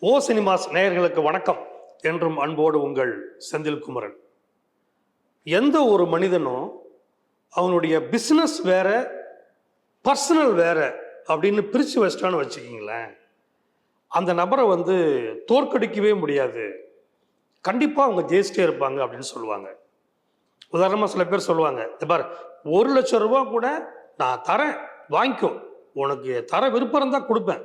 ஓ cinemas நேயர்களுக்கு வணக்கம். என்றும் அன்போடு உங்கள் செந்தில் குமரன். எந்த ஒரு மனிதனும் அவனுடைய பிஸ்னஸ் வேற பர்சனல் வேற அப்படின்னு பிரித்து வச்சிட்டான்னு வச்சுக்கிங்களேன். அந்த நபரை வந்து தோற்கடிக்கவே முடியாது. கண்டிப்பாக அவங்க ஜெயிச்சிட்டே இருப்பாங்க அப்படின்னு சொல்லுவாங்க. உதாரணமாக சில பேர் சொல்லுவாங்க பார் ஒரு லட்சம் ரூபா கூட நான் தரேன் வாங்கிக்கோ. உனக்கு தர விருப்பம் இருந்தால் கொடுப்பேன்.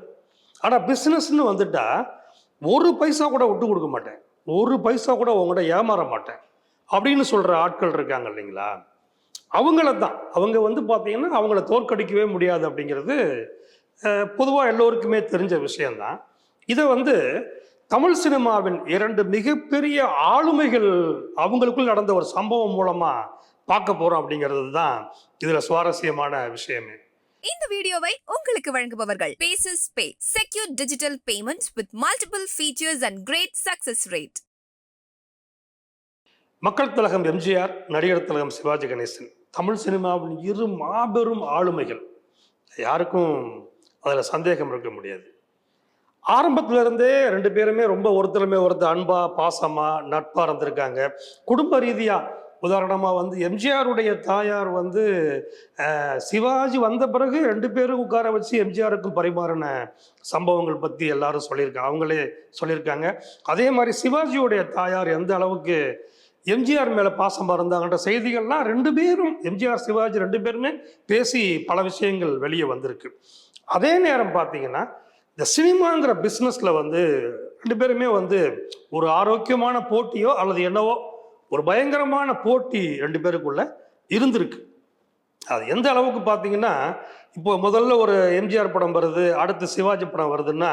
ஆனால் பிஸ்னஸ்னு வந்துட்டால் ஒரு பைசா கூட விட்டு கொடுக்க மாட்டேன். ஒரு பைசா கூட உங்கள்கிட்ட ஏமாற மாட்டேன். அப்படின்னு சொல்கிற ஆட்கள் இருக்காங்க இல்லைங்களா? அவங்கள தான் அவங்க வந்து பார்த்தீங்கன்னா அவங்கள தோற்கடிக்கவே முடியாது அப்படிங்கிறது பொதுவாக எல்லோருக்குமே தெரிஞ்ச விஷயந்தான் இதை வந்து தமிழ் சினிமாவின் இரண்டு மிகப்பெரிய ஆளுமைகள் அவங்களுக்குள் நடந்த ஒரு சம்பவம் மூலமாக பார்க்க போகிறோம் அப்படிங்கிறது தான் இதில் சுவாரஸ்யமான விஷயமே. இந்த வீடியோவை உங்களுக்கு வழங்குபவர்கள். Paces pay secure digital payments with multiple features and great success rate மக்கள் திலகம் எம்ஜிஆர் நடிகர் திலகம் சிவாஜி கணேசன். தமிழ் சினிமாவின் இரு மாபெரும் ஆளுமைகள். யாருக்கும் அதில் சந்தேகம் இருக்க முடியாது. ஆரம்பத்துல இருந்தே ரெண்டு பேருமே ரொம்ப ஒருத்தருமே ஒருத்தர் அன்பா பாசமா நட்பா இருந்திருக்காங்க. குடும்ப ரீதியாக உதாரணமாக வந்து எம்ஜிஆருடைய தாயார் வந்து சிவாஜி வந்த பிறகு ரெண்டு பேரும் உட்கார வச்சு எம்ஜிஆருக்கும் பரிமாறின சம்பவங்கள் பற்றி எல்லாரும் சொல்லியிருக்காங்க அவங்களே சொல்லியிருக்காங்க. அதே மாதிரி சிவாஜியுடைய தாயார் எந்த அளவுக்கு எம்ஜிஆர் மேலே பாசமாக இருந்தாங்கன்ற செய்திகள்லாம் ரெண்டு பேரும் எம்ஜிஆர் சிவாஜி ரெண்டு பேருமே பேசி பல விஷயங்கள் வெளியே வந்திருக்கு. அதே நேரம் பார்த்தீங்கன்னா இந்த சினிமாங்கிற பிஸ்னஸில் வந்து ரெண்டு பேருமே வந்து ஒரு ஆரோக்கியமான போட்டியோ அல்லது என்னவோ ஒரு பயங்கரமான போட்டி ரெண்டு பேருக்குள்ள இருந்திருக்கு. அது எந்த அளவுக்கு பார்த்தீங்கன்னா இப்போ முதல்ல ஒரு எம்ஜிஆர் படம் வருது அடுத்து சிவாஜி படம் வருதுன்னா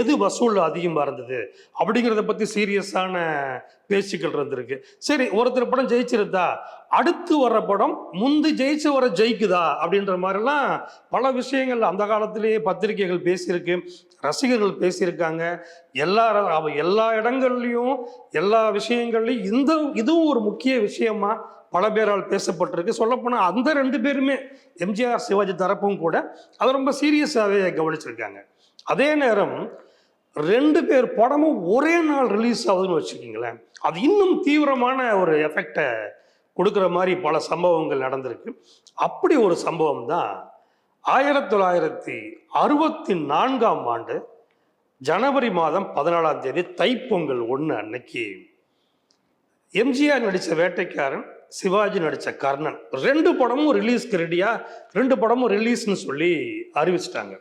எது வசூல் அதிகமாக இருந்தது? அப்படிங்கிறத பற்றி சீரியஸான பேச்சுக்கள் இருந்திருக்கு. சரி ஒருத்தர் படம் ஜெயிச்சிருந்தா அடுத்து வர்ற படம் முந்து ஜெயிச்சு வர ஜெயிக்குதா? அப்படின்ற மாதிரிலாம் பல விஷயங்கள் அந்த காலத்திலேயே பத்திரிகைகள் பேசியிருக்கு ரசிகர்கள் பேசியிருக்காங்க. எல்லா அவ எல்லா இடங்கள்லையும் எல்லா விஷயங்கள்லையும் இந்த இதுவும் ஒரு முக்கிய விஷயமா பல பேரால் பேசப்பட்டிருக்கு. சொல்லப்போனால் அந்த ரெண்டு பேருமே எம்ஜிஆர் சிவாஜி தரப்பும் கூட அதை ரொம்ப சீரியஸாகவே கவனிச்சிருக்காங்க. அதே நேரம் ரெண்டு பேர் படமும் ஒரே நாள் ரிலீஸ் ஆகுதுன்னு வச்சுக்கிங்களேன். அது இன்னும் தீவிரமான ஒரு எஃபெக்டை கொடுக்குற மாதிரி பல சம்பவங்கள் நடந்திருக்கு. அப்படி ஒரு சம்பவம் தான் ஆயிரத்தி தொள்ளாயிரத்தி அறுபத்தி நான்காம் ஆண்டு ஜனவரி மாதம் பதினாலாம் தேதி தைப்பொங்கல் ஒன்று அன்னைக்கு எம்ஜிஆர் நடித்த வேட்டைக்காரன் சிவாஜி நடித்த கர்ணன். ரெண்டு படமும் ரிலீஸ்க்கு ரெடியாக ரெண்டு படமும் ரிலீஸ்னு சொல்லி அறிவிச்சிட்டாங்க.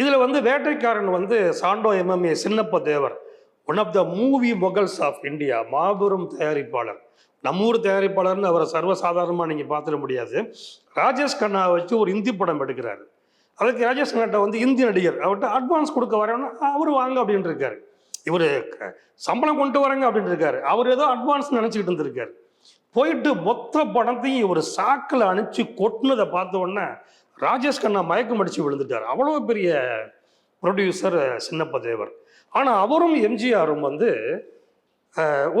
இதில் வந்து வேட்டைக்காரன் வந்து Sandow MMA Chinnappa Devar one of the movie moguls of India மாபெரும் தயாரிப்பாளர். நம்ம ஊர் தயாரிப்பாளர்னு அவரை சர்வசாதாரணமாக நீங்கள் பார்த்துட முடியாது. ராஜேஷ் கண்ணா வச்சு ஒரு இந்தி படம் எடுக்கிறாரு. அதுக்கு ராஜேஷ் கண்ணாட்ட வந்து இந்தி நடிகர் அவர்கிட்ட அட்வான்ஸ் கொடுக்க வரேன்னா அவர் வாங்க அப்படின்னு இருக்காரு. இவர் சம்பளம் கொண்டு வரேங்க அப்படின்னு இருக்காரு. அவர் ஏதோ அட்வான்ஸ் நினச்சிக்கிட்டு இருந்திருக்காரு. போயிட்டு மொத்த பணத்தையும் ஒரு சாக்கில் அனுப்பிச்சு கொட்டினதை பார்த்த உடனே ராஜேஷ் கண்ணா மயக்கம் அடித்து விழுந்துட்டார். அவ்வளோ பெரிய ப்ரொடியூசர் சின்னப்ப தேவர். ஆனால் அவரும் எம்ஜிஆரும் வந்து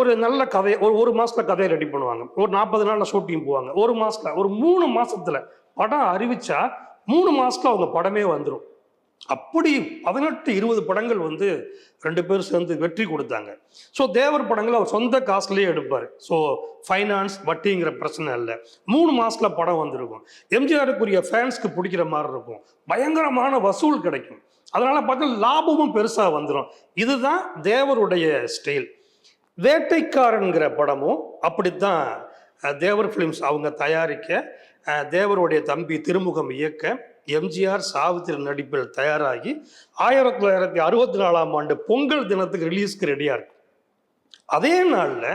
ஒரு நல்ல கதை ஒரு ஒரு மாதத்தில் கதையை ரெடி பண்ணுவாங்க. ஒரு நாற்பது நாளில் ஷூட்டிங் போவாங்க. ஒரு மாதத்தில் ஒரு மூணு மாதத்தில் படம் அறிவிச்சா மூணு மாதத்தில் அவங்க படமே வந்துடும் அப்படி பதினெட்டு இருபது படங்கள் வந்து ரெண்டு பேரும் சேர்ந்து வெற்றி கொடுத்தாங்க. ஸோ தேவர் படங்கள் அவர் சொந்த காசுலேயே எடுப்பார். ஸோ ஃபைனான்ஸ் வட்டிங்கிற பிரச்சனை இல்லை. மூணு மாதத்தில் படம் வந்திருக்கும். எம்ஜிஆருக்குரிய ஃபேன்ஸ்க்கு பிடிக்கிற மாதிரி இருக்கும். பயங்கரமான வசூல் கிடைக்கும். அதனால் பார்த்தா லாபமும் பெருசாக வந்துடும் இதுதான் தேவருடைய ஸ்டைல் வேட்டைக்காரன்கிற படமும் அப்படித்தான் தேவர் ஃபிலிம்ஸ் அவங்க தயாரிக்க தேவருடைய தம்பி திருமுகம் இயக்க எம்ஜிஆர் சாவித்திரி நடிப்பில் தயாராகி ஆயிரத்தி தொள்ளாயிரத்தி அறுபத்தி நாலாம் ஆண்டு பொங்கல் தினத்துக்கு ரிலீஸ்க்கு ரெடியாக இருக்கும் அதே நாளில்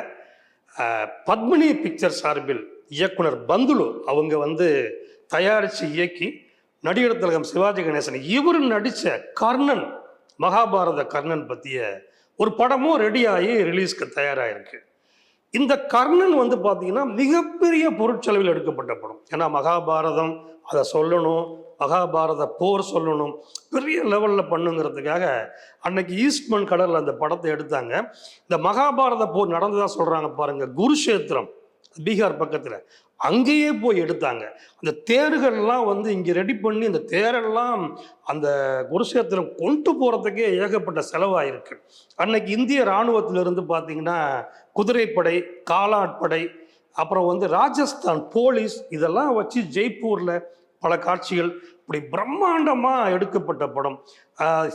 பத்மினி பிக்சர் சார்பில் இயக்குனர் பந்துலு அவங்க வந்து தயாரித்து இயக்கி நடிகர் திலகம் சிவாஜி கணேசன் இவர் நடித்த கர்ணன் மகாபாரத கர்ணன் பற்றிய ஒரு படமும் ரெடியாகி ரிலீஸ்க்கு தயாராகிருக்கு இந்த கர்ணன் வந்து பார்த்தீங்கன்னா மிகப்பெரிய பொருட்செலவில் எடுக்கப்பட்ட படம். ஏன்னா மகாபாரதம் அதை சொல்லணும் மகாபாரத போர் சொல்லணும் பெரிய லெவலில் பண்ணுங்கிறதுக்காக அன்னைக்கு ஈஸ்ட்மன் கடலில் அந்த படத்தை எடுத்தாங்க. இந்த மகாபாரத போர் நடந்ததாக சொல்கிறாங்க பாருங்கள் குருஷேத்திரம் பீகார் பக்கத்தில். அங்கேயே போய் எடுத்தாங்க. அந்த தேர்கள்லாம் வந்து இங்கே ரெடி பண்ணி அந்த தேரெல்லாம் அந்த குருஷேத்திரம் கொண்டு போகிறதுக்கே ஏகப்பட்ட செலவாயிருக்கு. அன்னைக்கு இந்திய இராணுவத்திலிருந்து பார்த்தீங்கன்னா குதிரைப்படை காலாட்படை அப்புறம் வந்து ராஜஸ்தான் போலீஸ் இதெல்லாம் வச்சு ஜெய்ப்பூரில் பல காட்சிகள் இப்படி பிரம்மாண்டமாக எடுக்கப்பட்ட படம்.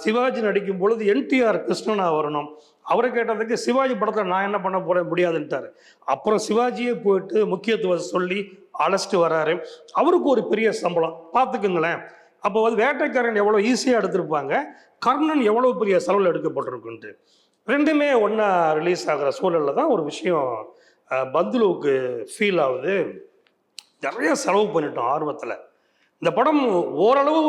சிவாஜி நடிக்கும் பொழுது என்டிஆர் கிருஷ்ணனா வரணும். அவரை கேட்டதுக்கு சிவாஜி படத்தில் நான் என்ன பண்ண போகிறேன் முடியாதுன்ட்டாரு. அப்புறம் சிவாஜியே போயிட்டு முக்கியத்துவம் சொல்லி அழைச்சிட்டு வராரு. அவருக்கு ஒரு பெரிய சம்பளம். பார்த்துக்குங்களேன். அப்போ வந்து வேட்டைக்காரன் எவ்வளோ ஈஸியாக எடுத்திருப்பாங்க? கர்ணன் எவ்வளோ பெரிய செலவில் எடுக்கப்பட்டிருக்குன்ட்டு. ரெண்டுமே ஒன்றா ரிலீஸ் ஆகிற சூழலில் தான் ஒரு விஷயம் பந்துலுவுக்கு ஃபீல் ஆகுது. நிறைய செலவு பண்ணிட்டோம் ஆர்வத்தில். இந்த படம் ஓரளவு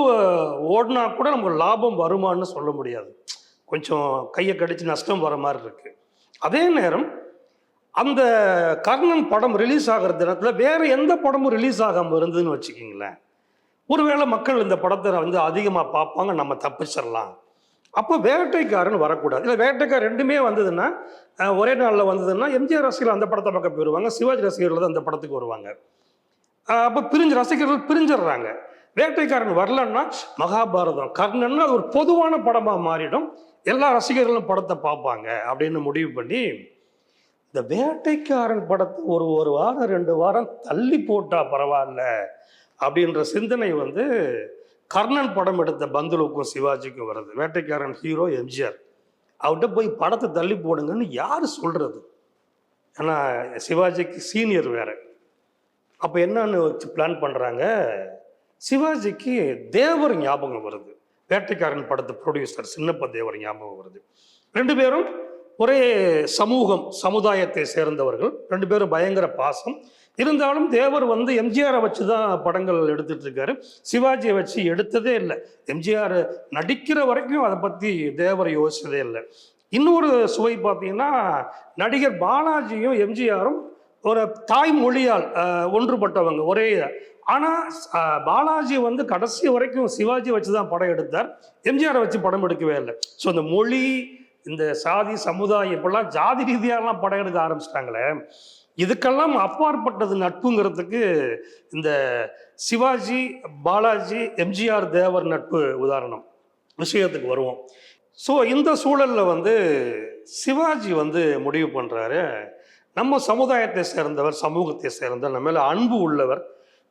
ஓடினா கூட நமக்கு லாபம் வருமான்னு சொல்ல முடியாது. கொஞ்சம் கையை கடிச்சு நஷ்டம் வர மாதிரி இருக்கு. அதே நேரம் அந்த கர்ணன் படம் ரிலீஸ் ஆகிற தினத்தில் வேறு எந்த படமும் ரிலீஸ் ஆகாமல் இருந்ததுன்னு வச்சுக்கிங்களேன். ஒருவேளை மக்கள் இந்த படத்தை வந்து அதிகமாக பார்ப்பாங்க நம்ம தப்பிச்சிடலாம். அப்போ வேட்டைக்காரன் வரக்கூடாது. இல்லை வேட்டைக்கார் ரெண்டுமே வந்ததுன்னா ஒரே நாளில் வந்ததுன்னா எம்ஜிஆர் ரசிகர்கள் அந்த படத்தை பக்கம் போயிடுவாங்க சிவாஜி ரசிகர்கள் தான் அந்த படத்துக்கு வருவாங்க. அப்போ பிரிஞ்சு ரசிகர்கள் பிரிஞ்சிடுறாங்க. வேட்டைக்காரன் வரலன்னா மகாபாரதம். கர்ணன்னா அது ஒரு பொதுவான படமாக மாறிடும். எல்லா ரசிகர்களும் படத்தை பார்ப்பாங்க அப்படின்னு முடிவு பண்ணி இந்த வேட்டைக்காரன் படத்தை ஒரு ஒரு வாரம் ரெண்டு வாரம் தள்ளி போட்டால் பரவாயில்ல அப்படின்ற சிந்தனை வந்து கர்ணன் படம் எடுத்த பந்துலுக்கும் சிவாஜிக்கும் வருது. வேட்டைக்காரன் ஹீரோ எம்ஜிஆர். அவர்கிட்ட போய் படத்தை தள்ளி போடுங்கன்னு யார் சொல்கிறது ஏன்னா சிவாஜிக்கு சீனியர் வேறு. அப்போ என்னன்னு வச்சு பிளான் பண்ணுறாங்க சிவாஜிக்கு தேவர் ஞாபகம் வருது. வேட்டைக்காரன் படத்து ப்ரொடியூசர் சின்னப்ப தேவர் ஞாபகம் வருது. ரெண்டு பேரும் ஒரே சமூகம் சமுதாயத்தை சேர்ந்தவர்கள். ரெண்டு பேரும் பயங்கர பாசம். இருந்தாலும் தேவர் வந்து எம்ஜிஆரை வச்சு தான் படங்கள் எடுத்துட்டு இருக்காரு. சிவாஜியை வச்சு எடுத்ததே இல்லை. எம்ஜிஆர் நடிக்கிற வரைக்கும் அதை பற்றி தேவர் யோசிச்சதே இல்லை. இன்னொரு சுவை பார்த்தீங்கன்னா நடிகர் பாலாஜியும் எம்ஜிஆரும் ஒரு தாய்மொழியால் ஒன்றுபட்டவங்க ஒரே ஆனால் பாலாஜி வந்து கடைசி வரைக்கும் சிவாஜி வச்சு தான் படம் எடுத்தார். எம்ஜிஆரை வச்சு படம் எடுக்கவே இல்லை. ஸோ இந்த மொழி இந்த சாதி சமுதாயம் இப்பெல்லாம் ஜாதி ரீதியாலாம் படம் எடுக்க ஆரம்பிச்சிட்டாங்களே. இதுக்கெல்லாம் அப்பாற்பட்டது நட்புங்கிறதுக்கு இந்த சிவாஜி பாலாஜி எம்ஜிஆர் தேவர் நட்பு உதாரணம். விஷயத்துக்கு வருவோம். ஸோ இந்த சூழலில் வந்து சிவாஜி வந்து முடிவு பண்ணுறாரு நம்ம சமுதாயத்தை சேர்ந்தவர் சமூகத்தை சேர்ந்தவர் நம்ம மேலே அன்பு உள்ளவர்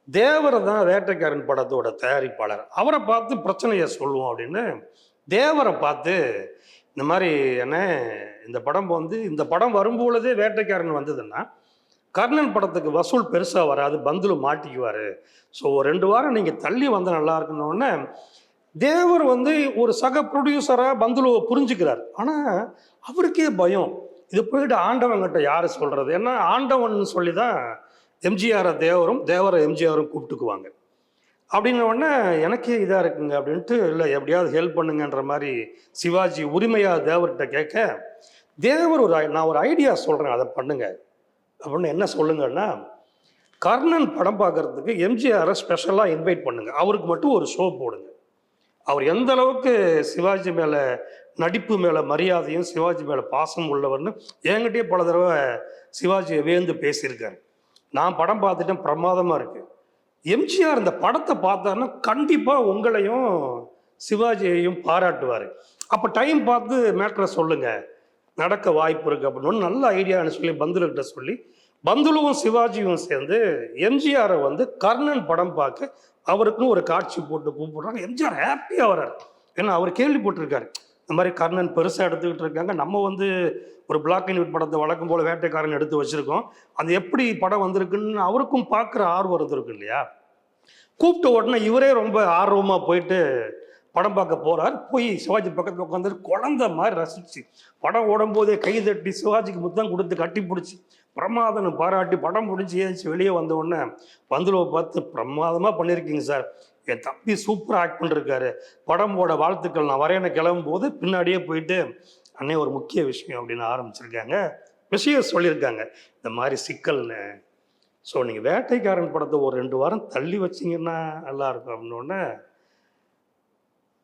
தேவரை தான் வேட்டைக்காரன் படத்தோட தயாரிப்பாளர். அவரை பார்த்து பிரச்சனையை சொல்லுவோம் அப்படின்னு தேவரை பார்த்து இந்த மாதிரி என்ன இந்த படம் வந்து இந்த படம் வரும்பொழுதே வேட்டைக்காரன் வந்ததுன்னா கர்ணன் படத்துக்கு வசூல் பெருசாக வராது பந்தில் மாட்டிக்குவார். ஸோ ஒரு ரெண்டு வாரம் நீங்கள் தள்ளி வந்தால் நல்லா இருக்கணும்னு தேவர் வந்து ஒரு சக ப்ரொடியூசராக பந்துலுவை புரிஞ்சுக்கிறார். ஆனால் அவருக்கே பயம். இது போயிட்டு ஆண்டவன்கிட்ட யார் சொல்கிறது ஏன்னா ஆண்டவன் சொல்லி தான் எம்ஜிஆரை தேவரும் தேவரை எம்ஜிஆரும் கூப்பிட்டுக்குவாங்க. அப்படின்ன உடனே எனக்கே இதாக இருக்குங்க அப்படின்ட்டு இல்லை எப்படியாவது ஹெல்ப் பண்ணுங்கன்ற மாதிரி சிவாஜி உரிமையாக தேவர்கிட்ட கேட்க தேவர் ஒரு ஐ- நான் ஒரு ஐடியா சொல்கிறேன் அதை பண்ணுங்க. அப்படின்னு என்ன சொல்லுங்கன்னா கர்ணன் படம் பார்க்கறதுக்கு எம்ஜிஆரை ஸ்பெஷலாக இன்வைட் பண்ணுங்கள் அவருக்கு மட்டும் ஒரு ஷோ போடுங்க. அவர் எந்த அளவுக்கு சிவாஜி மேலே நடிப்பு மேலே மரியாதையும் சிவாஜி மேலே பாசம் உள்ளவர்னு என்கிட்டயே பல தடவை சிவாஜியை வேந்து பேசியிருக்காரு. நான் படம் பார்த்துட்டேன் பிரமாதமாக இருக்கு. எம்ஜிஆர் இந்த படத்தை பார்த்தாருன்னா கண்டிப்பாக உங்களையும் சிவாஜியையும் பாராட்டுவார். அப்போ டைம் பார்த்து மேட்ரை சொல்லுங்கள் நடக்க வாய்ப்பு இருக்கு அப்படின்னு நல்ல ஐடியான்னு சொல்லி பந்துலுக்கிட்ட சொல்லி பந்துலுவும் சிவாஜியும் சேர்ந்து எம்ஜிஆரை வந்து கர்ணன் படம் பார்க்க அவருக்குன்னு ஒரு காட்சி போட்டு கூப்பிடுறாங்க எம்ஜிஆர் ஹாப்பியாக வர்றாரு. ஏன்னா அவர் கேள்விப்பட்டிருக்காரு இந்த மாதிரி கர்ணன் பெருசாக எடுத்துக்கிட்டு இருக்காங்க. நம்ம வந்து ஒரு பிளாக் அண்ட் ஒயிட் படத்தை வழக்கம் போல் வேட்டைக்காரன் எடுத்து வச்சுருக்கோம். அது எப்படி படம் வந்திருக்குன்னு அவருக்கும் பார்க்குற ஆர்வம் இருந்திருக்கு இல்லையா? கூப்பிட்ட உடனே இவரே ரொம்ப ஆர்வமாக போயிட்டு படம் பார்க்க போகிறார் போய் சிவாஜி பக்கத்தில் உட்காந்து குழந்த மாதிரி ரசிச்சு படம் ஓடும்போதே கை தட்டி சிவாஜிக்கு முத்தம் கொடுத்து கட்டி பிடிச்சி பிரமாதனை பாராட்டி படம் முடிஞ்சு ஏதாச்சும் வெளியே வந்த உடனே பந்துலவை பார்த்து பிரமாதமாக பண்ணியிருக்கீங்க சார். என் தம்பி சூப்பராக ஆக்ட் பண்ணிருக்காரு படமோட வாழ்த்துக்கள். நான் வரையன கிளம்பும் போது பின்னாடியே போயிட்டு அன்னை ஒரு முக்கிய விஷயம் அப்படின்னு ஆரம்பிச்சிருக்காங்க. விஷயம் சொல்லியிருக்காங்க. இந்த மாதிரி சிக்கல்னு. ஸோ நீங்கள் வேட்டைக்காரன் படத்தை ஒரு ரெண்டு வாரம் தள்ளி வச்சிங்கன்னா நல்லாயிருக்கும். அப்படின்னோடனே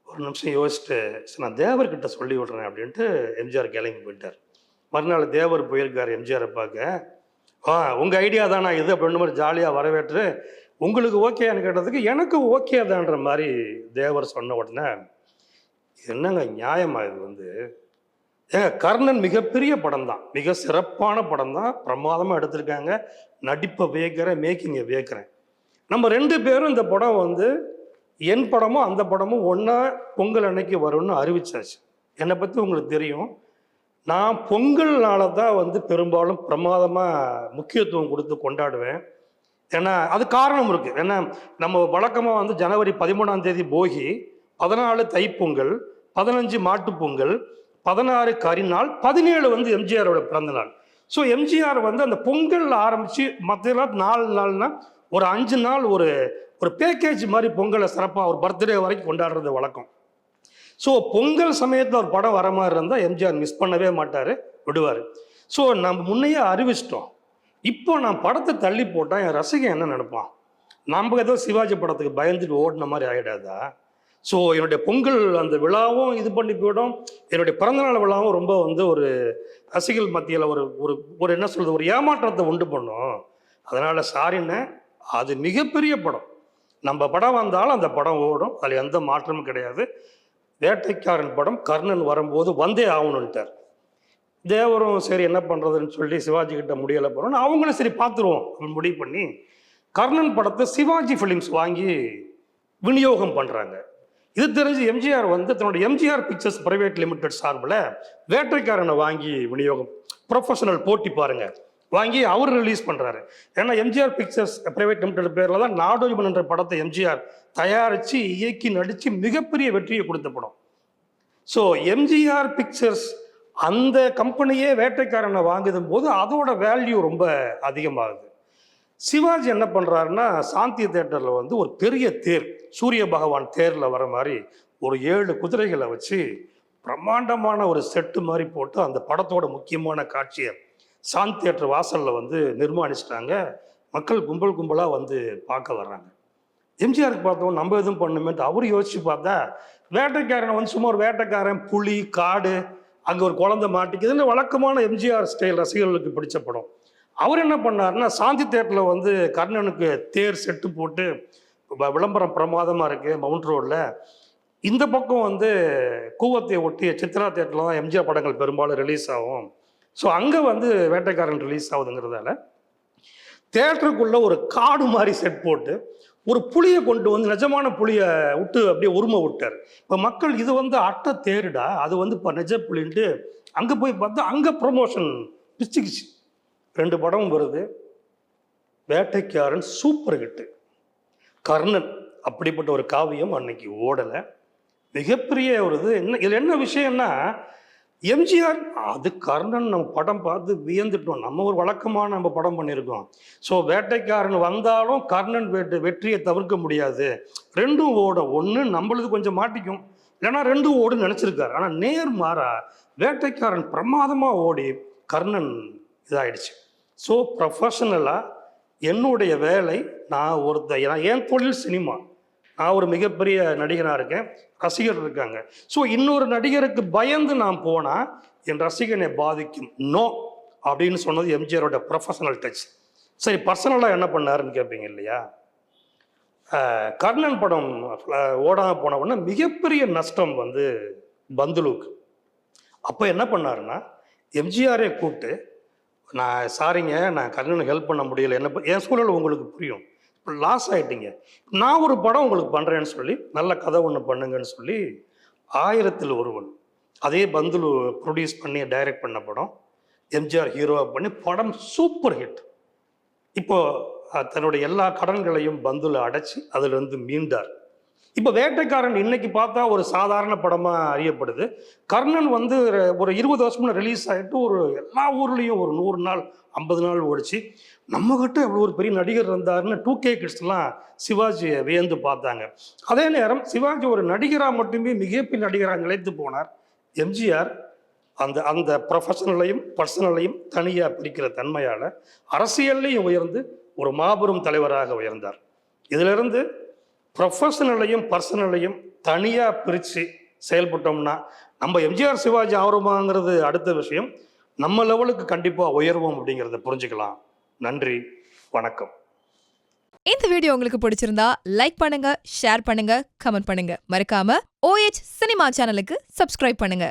ஒரு நிமிஷம் யோசிச்சுட்டு சரி நான் தேவர்கிட்ட சொல்லி விடுறேன் அப்படின்ட்டு எம்ஜிஆர் கிளம்பி போயிட்டார். மறுநாள் தேவர் போயிருக்கார் எம்ஜிஆரை பார்க்க ஆ உங்கள் ஐடியா தானா இது அப்படின்னு மாதிரி ஜாலியாக வரவேற்று உங்களுக்கு ஓகேன்னு கேட்டதுக்கு எனக்கு ஓகே தான்ற மாதிரி தேவர் சொன்ன உடனே என்னங்க நியாயமா இது வந்து? ஏங்க கர்ணன் மிகப்பெரிய படம் தான் மிக சிறப்பான படம் தான் பிரமாதமாக எடுத்திருக்காங்க. நடிப்பை வியக்கிறேன் மேக்கிங்கை வியக்கிறேன். நம்ம ரெண்டு பேரும் இந்த படம் வந்து என் படமும் அந்த படமும் ஒன்றா பொங்கல் அன்னைக்கு வரும்னு அறிவிச்சாச்சு. என்னை பற்றி உங்களுக்கு தெரியும். நான் பொங்கல் நாளை தான் வந்து பெரும்பாலும் பிரமாதமாக முக்கியத்துவம் கொடுத்து கொண்டாடுவேன். ஏன்னா அது காரணம் இருக்குது ஏன்னா நம்ம வழக்கமாக வந்து ஜனவரி பதிமூணாம் தேதி போகி பதினாலு தைப்பொங்கல் பதினஞ்சு மாட்டுப்பொங்கல் பதினாறு கரிநாள் பதினேழு வந்து எம்ஜிஆரோட பிறந்த நாள். ஸோ எம்ஜிஆர் வந்து அந்த பொங்கல் ஆரம்பித்து மற்ற நாலு நாள்னா ஒரு அஞ்சு நாள் ஒரு ஒரு பேக்கேஜ் மாதிரி பொங்கலை சிறப்பாக ஒரு பர்த்டே வரைக்கும் கொண்டாடுறது வழக்கம். ஸோ பொங்கல் சமயத்தில் ஒரு படம் வர மாதிரி இருந்தால் எம்ஜிஆர் மிஸ் பண்ணவே மாட்டார் விடுவார். ஸோ நம்ம முன்னையே அறிவிச்சிட்டோம். இப்போ நான் படத்தை தள்ளி போட்டால் என் ரசிகன் என்ன நினைப்பான்? நம்ம ஏதோ சிவாஜி படத்துக்கு பயந்துட்டு ஓடின மாதிரி ஆகிடாதா ஸோ என்னுடைய பொங்கல் அந்த விழாவும் இது பண்ணி போயிடும். என்னுடைய பிறந்தநாள் விழாவும் ரொம்ப வந்து ஒரு ரசிகள் மத்தியில் ஒரு ஒரு ஒரு என்ன சொல்கிறது ஒரு ஏமாற்றத்தை உண்டு பண்ணும். அதனால் சாரின்னு அது மிகப்பெரிய படம். நம்ம படம் வந்தாலும் அந்த படம் ஓடும். அதில் எந்த மாற்றமும் கிடையாது. வேட்டைக்காரன் படம் கர்ணன் வரும்போது வந்தே ஆகணுன்ட்டார் தேவரும் சரி என்ன பண்ணுறதுன்னு சொல்லி சிவாஜி கிட்ட முடியலை போகிறோம் அவங்களும் சரி பார்த்துருவோம். அப்படின்னு முடிவு பண்ணி கர்ணன் படத்தை சிவாஜி ஃபிலிம்ஸ் வாங்கி விநியோகம் பண்ணுறாங்க இது தெரிஞ்சு எம்ஜிஆர் வந்து தன்னோட எம்ஜிஆர் பிக்சர்ஸ் பிரைவேட் லிமிடெட் சார்பில் வேட்டைக்காரனை வாங்கி விநியோகம் ப்ரொஃபஷனல் போட்டி பாருங்கள் வாங்கி அவர் ரிலீஸ் பண்ணுறாரு ஏன்னா எம்ஜிஆர் பிக்சர்ஸ் பிரைவேட் லிமிடெட் பேரில் தான் நாடோஜிபன் என்ற படத்தை எம்ஜிஆர் தயாரித்து இயக்கி நடித்து மிகப்பெரிய வெற்றியை கொடுத்த படம். ஸோ எம்ஜிஆர் பிக்சர்ஸ் அந்த கம்பெனியே வேட்டைக்காரனை வாங்குதும் போது அதோட வேல்யூ ரொம்ப அதிகமாகுது. சிவாஜி என்ன பண்ணுறாருன்னா சாந்தி தேட்டரில் வந்து ஒரு பெரிய தேர் சூரிய பகவான் தேரில் வர மாதிரி ஒரு ஏழு குதிரைகளை வச்சு பிரம்மாண்டமான ஒரு செட்டு மாதிரி போட்டு அந்த படத்தோட முக்கியமான காட்சியை சாந்தி தியேட்டர் வாசலில் வந்து நிர்மாணிச்சிட்டாங்க. மக்கள் கும்பல் கும்பலாக வந்து பார்க்க வர்றாங்க. எம்ஜிஆருக்கு பார்த்தோம் நம்ம எதுவும் பண்ணுமேன்ட்டு அவர் யோசிச்சு பார்த்தா வேட்டைக்காரனை வந்து சும்மா ஒரு வேட்டைக்காரன் புலி காடு அங்கே ஒரு குழந்தை மாட்டிக்குதுன்னு வழக்கமான எம்ஜிஆர் ஸ்டைல் ரசிகர்களுக்கு பிடிச்ச படம். அவர் என்ன பண்ணாருன்னா சாந்தி தேட்டரில் வந்து கர்ணனுக்கு தேர் செட்டு போட்டு வ- விளம்பரம் பிரமாதமாக இருக்குது மவுண்ட் ரோடில். இந்த பக்கம் வந்து கூவத்தை ஒட்டிய சித்ரா தேட்டரில் தான் எம்ஜிஆர் படங்கள் பெரும்பாலும் ரிலீஸ் ஆகும். ஸோ அங்கே வந்து வேட்டைக்காரன் ரிலீஸ் ஆகுதுங்கிறதால தேட்டருக்குள்ளே ஒரு காடு மாதிரி செட் போட்டு ஒரு புளியை கொண்டு வந்து நிஜமான புளியை விட்டு அப்படியே உரிமை விட்டார். இப்போ மக்கள் இது வந்து அட்டை தேருடா அது வந்து இப்போ நிஜ புளின்ட்டு அங்கே போய் பார்த்தா அங்கே ப்ரொமோஷன் பிச்சுக்குச்சு. ரெண்டு படமும் வருது. வேட்டைக்காரன் சூப்பர் ஹிட்டு கர்ணன் அப்படிப்பட்ட ஒரு காவியம் அன்னைக்கு ஓடலை. மிகப்பெரிய ஒரு இது என்ன இதில் என்ன விஷயம்னா எம்ஜிஆர் அது கர்ணன் நம்ம படம் பார்த்து வியந்துட்டோம். நம்ம ஒரு வழக்கமான நம்ம படம் பண்ணியிருக்கோம். ஸோ வேட்டைக்காரன் வந்தாலும் கர்ணன் வெட்டு வெற்றியை தவிர்க்க முடியாது. ரெண்டும் ஓட ஒன்று நம்மளுது கொஞ்சம் மாட்டிக்கும். இல்லைன்னா ரெண்டும் ஓடுன்னு நினச்சிருக்காரு. ஆனால் நேர் மாறா வேட்டைக்காரன் பிரமாதமாக ஓடி கர்ணன் இதாகிடுச்சு ஸோ ப்ரொஃபஷனலாக என்னுடைய வேலை நான் ஒருத்த ஏன்னா என் தொழில் சினிமா. நான் ஒரு மிகப்பெரிய நடிகனாக இருக்கேன். ரசிகர் இருக்காங்க. ஸோ இன்னொரு நடிகருக்கு பயந்து நான் போனால் என் ரசிகனை பாதிக்கும். நோ அப்படின்னு சொன்னது எம்ஜிஆரோட ப்ரொஃபஷனல் டச் சரி பர்சனலாக என்ன பண்ணாருன்னு கேட்பீங்க இல்லையா? கர்ணன் படம் ஓடாமல் போன உடனே மிகப்பெரிய நஷ்டம் வந்து பந்துலுக்கு. அப்போ என்ன பண்ணாருன்னா எம்ஜிஆரே கூப்பிட்டு நான் சாரிங்க நான் கர்ணனுக்கு ஹெல்ப் பண்ண முடியல. என்ன என் சூழல் உங்களுக்கு புரியும். லாஸ் ஆகிட்டீங்க நான் ஒரு படம் உங்களுக்கு பண்ணுறேன்னு சொல்லி நல்ல கதை ஒன்று பண்ணுங்கன்னு சொல்லி ஆயிரத்தில் ஒருவன் அதே பந்துலு ப்ரொடியூஸ் பண்ணி டைரக்ட் பண்ண படம் எம்ஜிஆர் ஹீரோவாக பண்ணி படம் சூப்பர் ஹிட் இப்போது தன்னுடைய எல்லா கடன்களையும் பந்துல அடைச்சி அதிலிருந்து மீண்டார். இப்போ வேட்டைக்காரன் இன்னைக்கு பார்த்தா ஒரு சாதாரண படமாக அறியப்படுது. கர்ணன் வந்து ஒரு- இருபது வருஷம்னு ரிலீஸ் ஆகிட்டு ஒரு எல்லா ஊர்லேயும் ஒரு நூறு நாள் ஐம்பது நாள் ஓடிச்சு. நம்மகிட்ட இவ்வளோ ஒரு பெரிய நடிகர் இருந்தாருன்னு டூ கே கிட்ஸ்லாம் சிவாஜியை வியந்து பார்த்தாங்க. அதே நேரம் சிவாஜி ஒரு நடிகராக மட்டுமே மிகப்பெரிய நடிகராக நிலைத்து போனார். எம்ஜிஆர் அந்த அந்த ப்ரொஃபஷனலையும் பர்சனலையும் தனியாக பிரிக்கிற தன்மையால் அரசியல்லையும் உயர்ந்து ஒரு மாபெரும் தலைவராக உயர்ந்தார். இதிலிருந்து ப்ரொஃபஷனலையும் பர்சனலையும் தனியாக பிரித்து செயல்பட்டோம்னா நம்ம எம்ஜிஆர் சிவாஜி ஆர்வமாங்கிறது அடுத்த விஷயம். நம்ம லெவலுக்கு கண்டிப்பாக உயர்வோம் அப்படிங்கிறத புரிஞ்சுக்கலாம். நன்றி வணக்கம். இந்த வீடியோ உங்களுக்கு பிடிச்சிருந்தா லைக் பண்ணுங்க ஷேர் பண்ணுங்க கமெண்ட் பண்ணுங்க. மறக்காம ஓஎச் சினிமா சேனலுக்கு சப்ஸ்கிரைப் பண்ணுங்க.